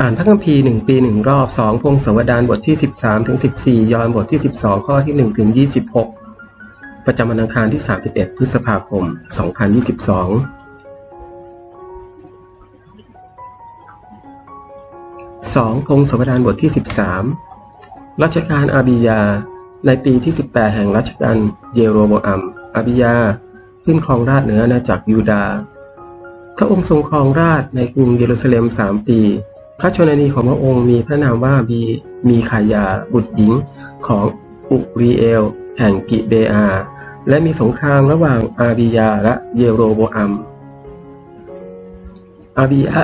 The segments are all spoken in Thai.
อ่านพระคัมภีร์หนึ่งปีหนึ่งรอบสองพงศาวดารบทที่สิบสามถึงสิบสี่ยอห์นบทที่สิบสองข้อที่หนึ่งถึงยี่สิบหกประจำวันอังคารที่สามสิบเอ็ดพฤษภาคมสองพันยี่สิบสองสองพงศาวดารบทที่สิบสามรัชกาลอาบิยา ในปีที่สิบแปดแห่งรัชกาลเยโรโบอัมอาบิยาขึ้นครองราชเหนืออาณาจักรยูดาพระองค์ทรงครองราชในกรุงเยรูซาเล็มสามปี พระชนนีของพระองค์มีพระนามว่าบีมีขายาบุตรหญิงของอุรีเอล แห่งกิเบอา และมีสงครามระหว่างอาบิยาและเยโรโบอัม อาบิยา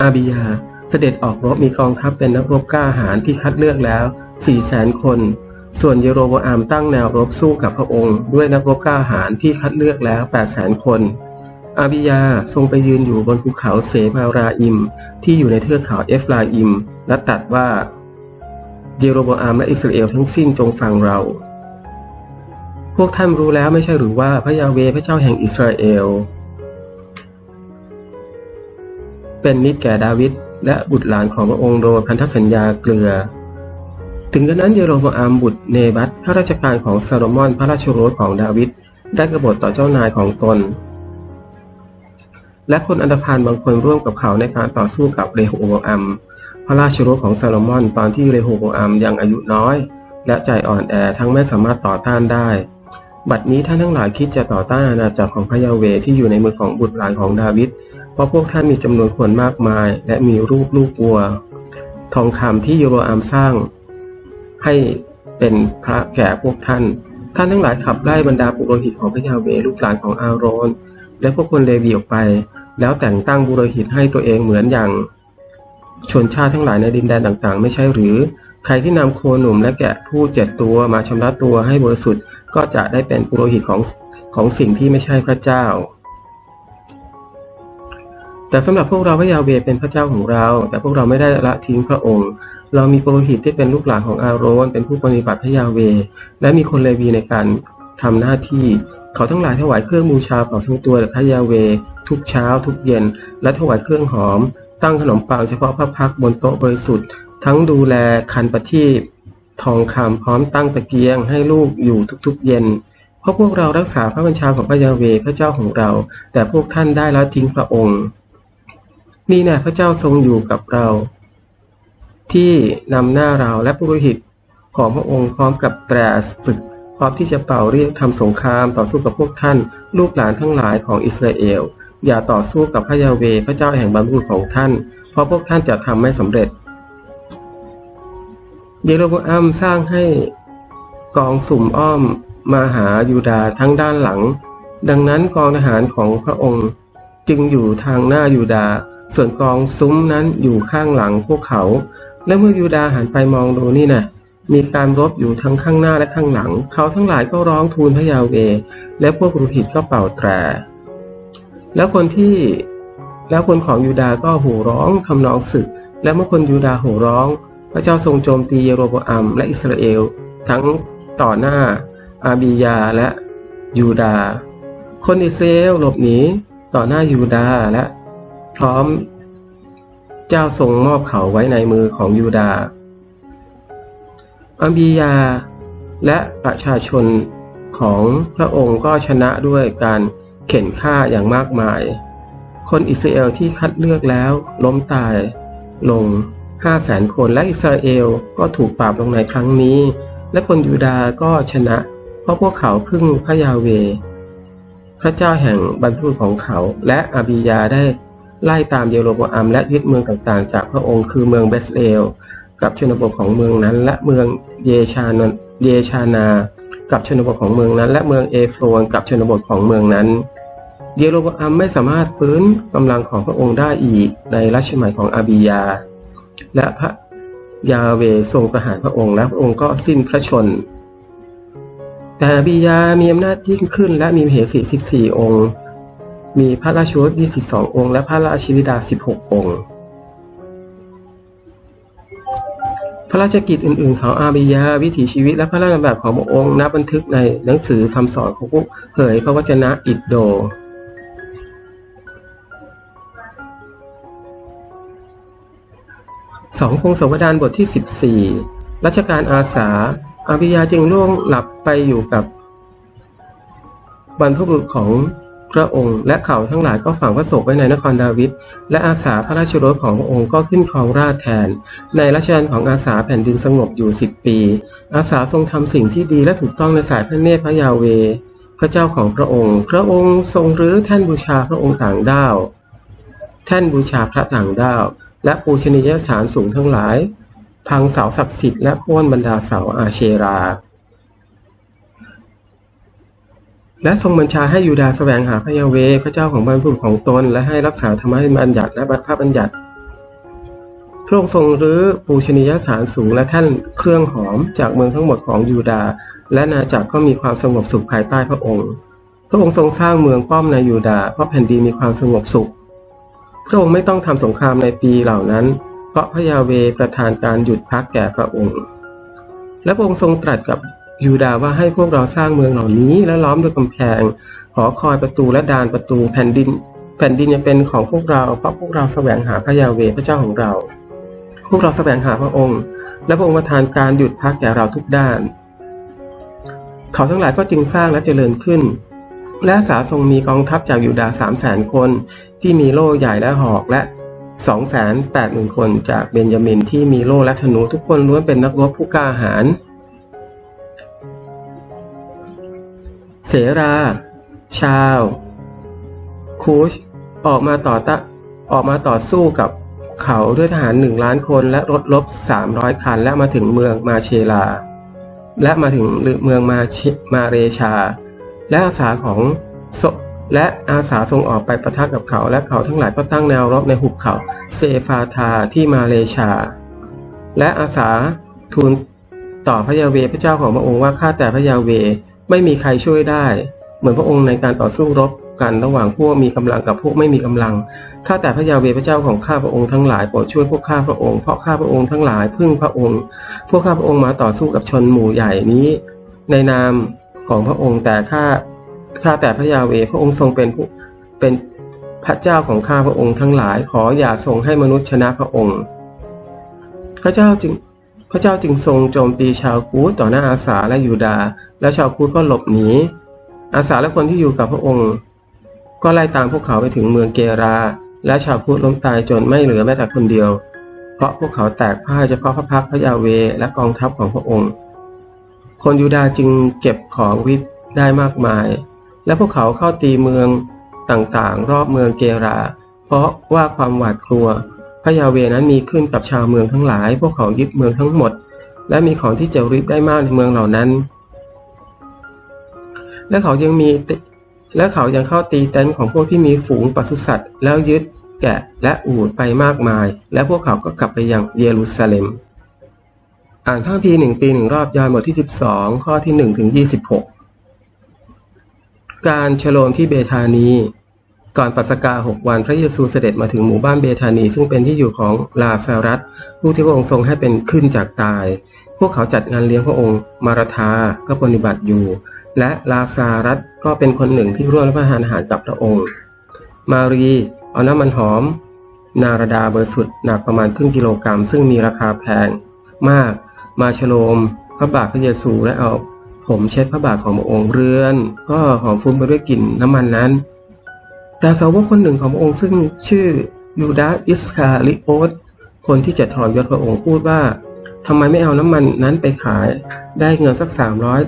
อาบิยาเสด็จออกรบมีกองทัพเป็นนักรบกล้าหาญที่คัดเลือกแล้วสี่แสนคน ส่วนเยโรโบอัมตั้งแนวรบสู้กับพระองค์ ด้วยนักรบกล้าหาญที่คัดเลือกแล้วแปดแสนคน อาบิยาทรงไปยืนอยู่บนภูเขาเสมาราอิม ที่อยู่ในเทือกเขาเอฟราอิม และตรัดว่าเยโรโบอัมและอิสราเอลทั้งสิ้นจงฟังเรา พวกท่านรู้แล้วไม่ใช่หรือว่าพระยาเวพระเจ้าแห่งอิสราเอล เป็นมิตรแก่ดาวิดและบุตรหลานของพระองค์โดยพันธสัญญาเกลือ ถึงกระนั้นเยโรโบอัมบุตรเนบัตข้าราชการของซาโลมอนพระราชโอรสของดาวิดได้กบฏต่อเจ้านายของตน และคนอันธพาลบางคนร่วมกับเขาในการต่อสู้กับเรโฮโบอัมพระราชรสของซาโลมอนตอนที่เรโฮโบอัมยังอายุน้อย และใจอ่อนแอทั้งไม่สามารถต่อต้านได้ บัดนี้ท่านทั้งหลายคิดจะต่อต้านอาณาจักรของพระยาเวที่อยู่ในมือของบุตรหลานของดาวิดเพราะพวกท่านมีจำนวนคนมากมาย และมีรูปลูกวัว ทองคำที่โยโรอัมสร้าง ให้เป็นพระแก่พวกท่าน ท่านทั้งหลายขับไล่บรรดาปุโรหิตของพระยาเวลูกหลานของอาโรนและพวกคนเลวีออกไป แล้วแต่งตั้งบุโรหิตให้ตัวเองเหมือนอย่างชนชาติทั้งหลายในดินแดนต่างๆ ไม่ใช่หรือ ใครที่นำโคหนุ่มและแกะผู้เจ็ดตัวมาชำระตัวให้บริสุทธิ์ก็จะได้เป็นปุโรหิตของของสิ่งที่ไม่ใช่พระเจ้า แต่สำหรับพวกเราพระยาเวเป็นพระเจ้าของเรา แต่พวกเราไม่ได้ละทิ้งพระองค์ เรามีปุโรหิตที่เป็นลูกหลานของอาโรนเป็นผู้ปฏิบัติพระยาเว และมีคนเลวีในการ ทำหน้าที่ เขาทั้งหลายถวายเครื่องบูชาเผาทั้งตัวแด่พระยาเว ทุกเช้า ทุกเย็น และถวายเครื่องหอม ตั้งขนมปังเฉพาะพระพักบนโต๊ะบริสุทธิ์ ทั้งดูแลคันประทีปทองคำพร้อมตั้งตะเกียงให้ลูกอยู่ทุกๆเย็นเพราะพวกเรารักษาพระบัญชาของพระยาเวพระเจ้าของเรา แต่พวกท่านได้ละทิ้งพระองค์ นี่แน่พระเจ้าทรงอยู่กับเรา ที่นำหน้าเราและปุโรหิตของพระองค์พร้อมกับแตรศึก พร้อมที่จะเป่าเรียกทำสงครามต่อสู้กับพวกท่าน ลูกหลานทั้งหลายของอิสราเอล อย่าต่อสู้กับพระยาเวพระเจ้าแห่งบรรพบุรุษของท่าน เพราะพวกท่านจะทำไม่สำเร็จ เยโรโบอัมสร้างให้กองสุ่มอ้อมมาหายูดาห์ทั้งด้านหลัง ดังนั้นกองทหารของพระองค์จึงอยู่ทางหน้ายูดาห์ส่วนกองซุ้มนั้นอยู่ข้างหลังพวกเขา และเมื่อยูดาห์หันไปมองดูนี่นะ มีการรบอยู่ทั้งข้างหน้าและข้างหลัง เขาทั้งหลายก็ร้องทูลพระยาเว และพวกปุหิตก็เป่าแตร แล้วคนที่แล้วคนของยูดาห์ก็โห่ร้องทำนองศึก และเมื่อคนยูดาห์โห่ร้อง พระเจ้าทรงโจมตีเยโรโบอัมและอิสราเอล ทั้งต่อหน้า อาบียาและยูดาห์คนอิสราเอลหลบหนีต่อหน้ายูดาห์และพร้อม เจ้าทรงมอบเขาไว้ในมือของยูดาห์ อาบียา และประชาชนของพระองค์ก็ชนะด้วยการเข็นฆ่าอย่างมากมาย คนอิสราเอลที่คัดเลือกแล้วล้มตายลงห้าแสนคนและอิสราเอลก็ถูกปราบลงในครั้งนี้ และคนยูดาห์ก็ชนะ เพราะพวกเขาพึ่งพระยาเว พระเจ้าแห่งบรรพุรุษของเขา และอาบียาได้ไล่ตามเยโรโบอัมและยึดเมืองต่างๆ จากพระองค์คือเมืองเบสเลล กับชนบทของเมืองนั้น และเมืองเยชานนเยชานา กับชนบทของเมืองนั้น และเมืองเอฟโรนกับชนบทของเมืองนั้นเยโรบอัมไม่สามารถฟื้นกำลังของพระองค์ได้อีกในรัชสมัยของอาบียา และพระยาเวทรงประหารพระองค์และพระองค์ก็สิ้นพระชน แต่อาบียามีอำนาจยิ่งขึ้น และมีเหสี14องค์ มีพระราชโอรส22องค์ และพระราชินิดา16องค์ พระราชกิจอื่นๆ ของอาบิยาวิถีชีวิต และพระราชดำรัสของพระองค์นับบันทึกในหนังสือคำสอนของผู้เผยพระวจนะอิดโด สองพงศวดารบทที่ 14 รัชการอาสา อาบิยาจึงล่วงหลับไปอยู่กับบรรพบุรุษของ พระองค์และเขาทั้งหลายก็ฝังพระศพไว้ในนครดาวิดและอาสาพระราชโรสของพระองค์ก็ขึ้นครองราชแทน ในรัชกาลของอาสาแผ่นดินสงบอยู่สิบปี อาสาทรงทำสิ่งที่ดีและถูกต้องในสายพระเนตรพระยาเว พระเจ้าของพระองค์ พระองค์ทรงรื้อแท่นบูชาพระองค์ต่างด้าวแท่นบูชาพระต่างด้าวและปูชนียสถานสูงทั้งหลาย พังเสาศักดิ์สิทธิ์และโค่นบรรดาเสาอาเชรา และทรงบัญชาให้ยูดาแสวงหาพระยาเวพระเจ้าของบรรพบุรุษของตน และให้รักษาธรรมบัญญัติและพระบัญญัติพระองค์ทรงรื้อปูชนียสถานสูงและแท่นเครื่องหอมจากเมืองทั้งหมดของยูดา และนาจักรก็มีความสงบสุขภายใต้พระองค์ พระองค์ทรงสร้างเมืองป้อมในยูดา เพราะแผ่นดินมีความสงบสุข พระองค์ไม่ต้องทำสงครามในปีเหล่านั้น เพราะพระยาเวประทานการหยุดพักแก่พระองค์ และพระองค์ทรงตรัสกับ ยูดาห์ว่าให้พวกเราสร้างเมืองเหล่านี้ และล้อมด้วยกำแพง หอคอยประตูและดานประตูแผ่นดิน แผ่นดินจะเป็นของพวกเราเพราะพวกเราแสวงหาพระยาเวพระเจ้าของเรา พวกเราแสวงหาพระองค์ และพระองค์ประทานการหยุดพักแก่เราทุกด้าน เขาทั้งหลายก็จึงสร้างและเจริญขึ้น และอาสาทรงมีกองทัพจากยูดาห์สามแสนคน ที่มีโล่ใหญ่และหอกและสองแสนแปดหมื่นคนจากเบนยามินที่มีโล่และธนูทุกคนล้วนเป็นนักรบผู้กล้าหาญ เสรา ชาว คูช ออกมาต่อตะออกมาต่อสู้กับเขาด้วยทหารหนึ่งล้านคนและรถลบสามร้อยคันและมาถึงเมืองมาเชลา และมาถึงเมืองมาเชมาเรชา และอาสาของและอาสาทรงออกไปประทะกับเขา และเขาทั้งหลายก็ตั้งแนวรบในหุบเขาเซฟาทาที่มาเลชา และอาสาทูลต่อพระยาเวพระเจ้าของพระองค์ว่าข้าแต่พระยาเว ไม่มีใครช่วยได้ เหมือนพระองค์ในการต่อสู้รบกันระหว่างพวกมีกำลังกับพวกไม่มีกำลัง ข้าแต่พระยาเวพระเจ้าของข้าพระองค์ทั้งหลายโปรดช่วยพวกข้าพระองค์ เพราะข้าพระองค์ทั้งหลายพึ่งพระองค์ พวกข้าพระองค์มาต่อสู้กับชนหมู่ใหญ่นี้ ในนามของพระองค์แต่ข้าข้าแต่พระยาเวพระองค์ทรงเป็นผู้เป็นพระเจ้าของข้าพระองค์ทั้งหลายขออย่าทรงให้มนุษย์ชนะพระองค์ พระเจ้าจึง พระเจ้าจึงทรงโจมตีชาวคูตต่อหน้าอาสาและยูดาห์แล้วชาวคูตก็หลบหนี อาสาและคนที่อยู่กับพระองค์ ก็ไล่ตามพวกเขาไปถึงเมืองเกรา และชาวคูตล้มตายจนไม่เหลือแม้แต่คนเดียว เพราะพวกเขาแตกพ่ายเฉพาะพระพักพระยาเวและกองทัพของพระองค์ คนยูดาห์จึงเก็บของวิทได้มากมาย และพวกเขาเข้าตีเมืองต่างๆ รอบเมืองเกรา เพราะว่าความหวาดกลัว ระยาเวนั้นมีขึ้นกับชาวเมืองทั้งหลาย พวกเขายึดเมืองทั้งหมด และมีของที่จะริบได้มากในเมืองเหล่านั้น และเขายังมีและเขายังเข้าตีเต็นท์ของพวกที่มีฝูงปศุสัตว์ แล้วยึดแกะและอูฐไปมากมาย และพวกเขาก็กลับไปยังเยรูซาเล็ม อ่านพระคัมภีหนึ่งปีหนึ่งรอบยอห์นบทที่ 12 ข้อที่1ถึง26 การฉโลมที่เบธานี ก่อนปัสกาหกวันพระเยซูเสด็จมาถึงหมู่บ้านเบธานี ซึ่งเป็นที่อยู่ของลาซารัสผู้ที่พระองค์ทรงให้เป็นขึ้นจากตาย พวกเขาจัดงานเลี้ยงพระองค์ มาราธาก็ปฏิบัติอยู่ และลาซารัสก็เป็นคนหนึ่งที่ร่วมรับประทานอาหารกับพระองค์ มารีเอาน้ำมันหอม นาราดาเบอร์สุดหนักประมาณครึ่งกิโลกรัม ซึ่งมีราคาแพงมาก มาฉโลม พระบาทพระเยซูและเอาผมเช็ดพระบาทของพระองค์เรือน ก็หอมฟุ้งไปด้วยกลิ่นน้ำมันนั้น แต่สาวกคนหนึ่งของพระองค์ซึ่งชื่อยูดาอิสคาลิโอสคนที่จะถอยยศพระองค์พูดว่าทำไมไม่เอาน้ำมันนั้นไปขาย ได้เงินสักสามร้อย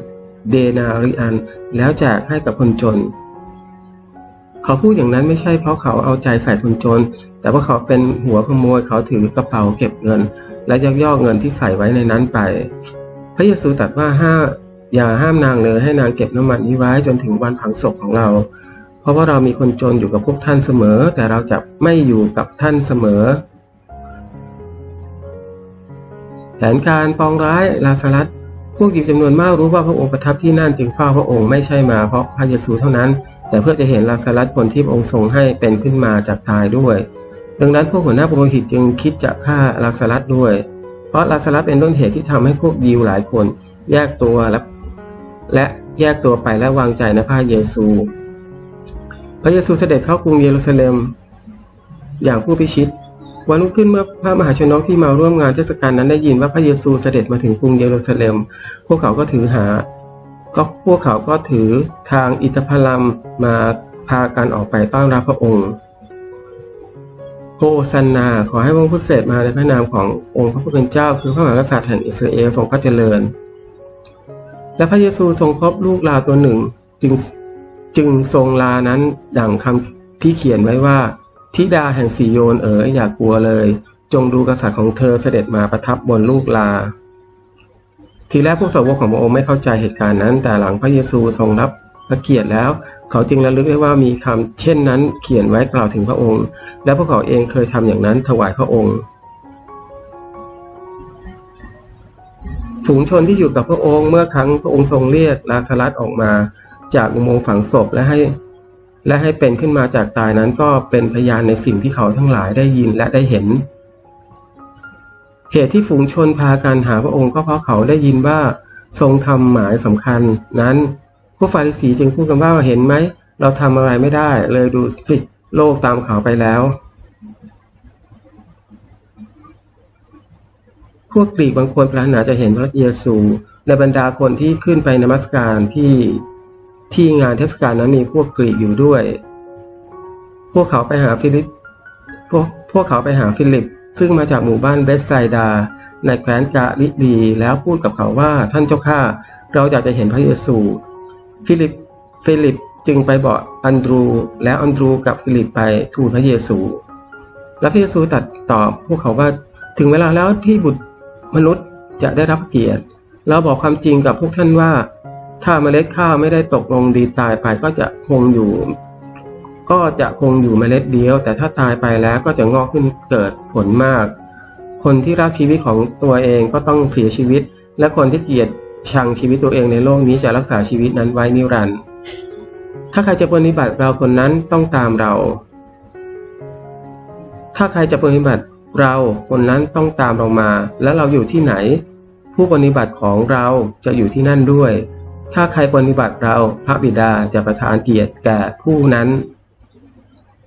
เดนาริอัน แล้วแจกให้กับคนจน เขาพูดอย่างนั้นไม่ใช่เพราะเขาเอาใจใส่คนจน แต่ว่าเขาเป็นหัวขโมยเขาถือกระเป๋าเก็บเงิน และยักยอกเงินที่ใส่ไว้ในนั้นไป พระเยซูตรัสว่าห้าอย่าห้ามนางเลยให้นางเก็บน้ำมันนี้ไว้จนถึงวันผังศพของเรา เพราะว่าเรามีคนจนอยู่กับพวกท่านเสมอ แต่เราจะไม่อยู่กับท่านเสมอ แผนการปองร้ายลาซารัสพวกยิวจำนวนมากรู้ว่าพระองค์ประทับที่นั่นจึงเฝ้าพระองค์ไม่ใช่มาเพราะพระเยซูเท่านั้น แต่เพื่อจะเห็นลาซารัสคนที่พระองค์ทรงให้เป็นขึ้นมาจากตายด้วย ดังนั้นพวกหัวหน้าปุโรหิตจึงคิดจะฆ่าลาซารัสด้วย เพราะลาซารัสเป็นต้นเหตุที่ทำให้พวกยิวหลายคน แยกตัวและและแยกตัวไปและวางใจในพระเยซู พระเยซูเสด็จเข้ากรุงเยรูซาเล็ม อย่างผู้พิชิต วันรุ่งขึ้นเมื่อพระมหาชนกที่มาร่วมงานเทศกาลนั้นได้ยินว่าพระเยซูเสด็จมาถึงกรุงเยรูซาเล็ม พวกเขาก็ถือหา ก็พวกเขาก็ถือทางอิตาพลัมมาพากันออกไปต้อนรับพระองค์โฮซันนา ขอให้พระองค์ผู้เสด็จมาในพระนามขององค์พระผู้เป็นเจ้า คือพระมหากษัตริย์แห่งอิสราเอลทรงพระเจริญ และพระเยซูทรงพบลูกลาตัวหนึ่ง จึง จึงทรงลานั้นดั่งคำที่เขียนไว้ว่าธิดาแห่งสีโยนเอ๋ยอย่ากกลัวเลย จงดูกษัตริย์ของเธอเสด็จมาประทับบนลูกลา ทีแรกพวกสาวกของพระองค์ไม่เข้าใจเหตุการณ์นั้น แต่หลังพระเยซูทรงรับพระเกียรติแล้ว เขาจึงระลึกได้ว่ามีคำเช่นนั้นเขียนไว้กล่าวถึงพระองค์ และพวกเขาเองเคยทำอย่างนั้นถวายพระองค์ฝูงชนที่อยู่กับพระองค์เมื่อครั้งพระองค์ทรงเรียกลาซารัสออกมา จากอุโมงค์ฝังศพและให้ และให้เป็นขึ้นมาจากตายนั้นก็เป็นพยานในสิ่งที่เขาทั้งหลายได้ยินและได้เห็น เหตุที่ฝูงชนพากันหาพระองค์ก็เพราะเขาได้ยินว่าทรงทำหมายสำคัญ นั้นผู้ฟาริสีจึงพูดกันว่าเห็นไหมเราทำอะไรไม่ได้เลยดูสิโลกตามเขาไปแล้ว พวกกรีกบางคนปรารถนาจะเห็นพระเยซู ในบรรดาคนที่ขึ้นไปนมัสการที่ ที่งานเทศกาลนั้นมีพวกกรีกอยู่ด้วย พวกเขาไปหาฟิลิปพวกพวกเขาไปหาฟิลิป ซึ่งมาจากหมู่บ้านเบสไซดา ในแคว้นกาลิลีแล้วพูดกับเขาว่าท่านเจ้าข้าเราอยากจะเห็นพระเยซู ฟิลิปฟิลิปจึงไปบอกอันดรู แล้วอันดรูกับฟิลิปไปทูลพระเยซู และพระเยซูตัดตอบพวกเขาว่าถึงเวลาแล้วที่บุตรมนุษย์จะได้รับเกียรติ เราบอกความจริงกับพวกท่านว่า ถ้าเมล็ดข้าวไม่ได้ตกลงดีตายไปก็จะคงอยู่ ก็จะคงอยู่เมล็ดเดียว แต่ถ้าตายไปแล้วก็จะงอกขึ้นเกิดผลมาก คนที่รักชีวิตของตัวเองก็ต้องเสียชีวิต และคนที่เกลียดชังชีวิตตัวเองในโลกนี้จะรักษาชีวิตนั้นไว้นิรันดร์ถ้าใครจะปฏิบัติเราคนนั้นต้องตามเรา ถ้าใครจะปฏิบัติเราคนนั้นต้องตามเรามา และเราอยู่ที่ไหน ผู้ปฏิบัติของเราจะอยู่ที่นั่นด้วย ถ้าใครปฏิบัติเราพระบิดาจะประทานเกียรติแก่ผู้นั้น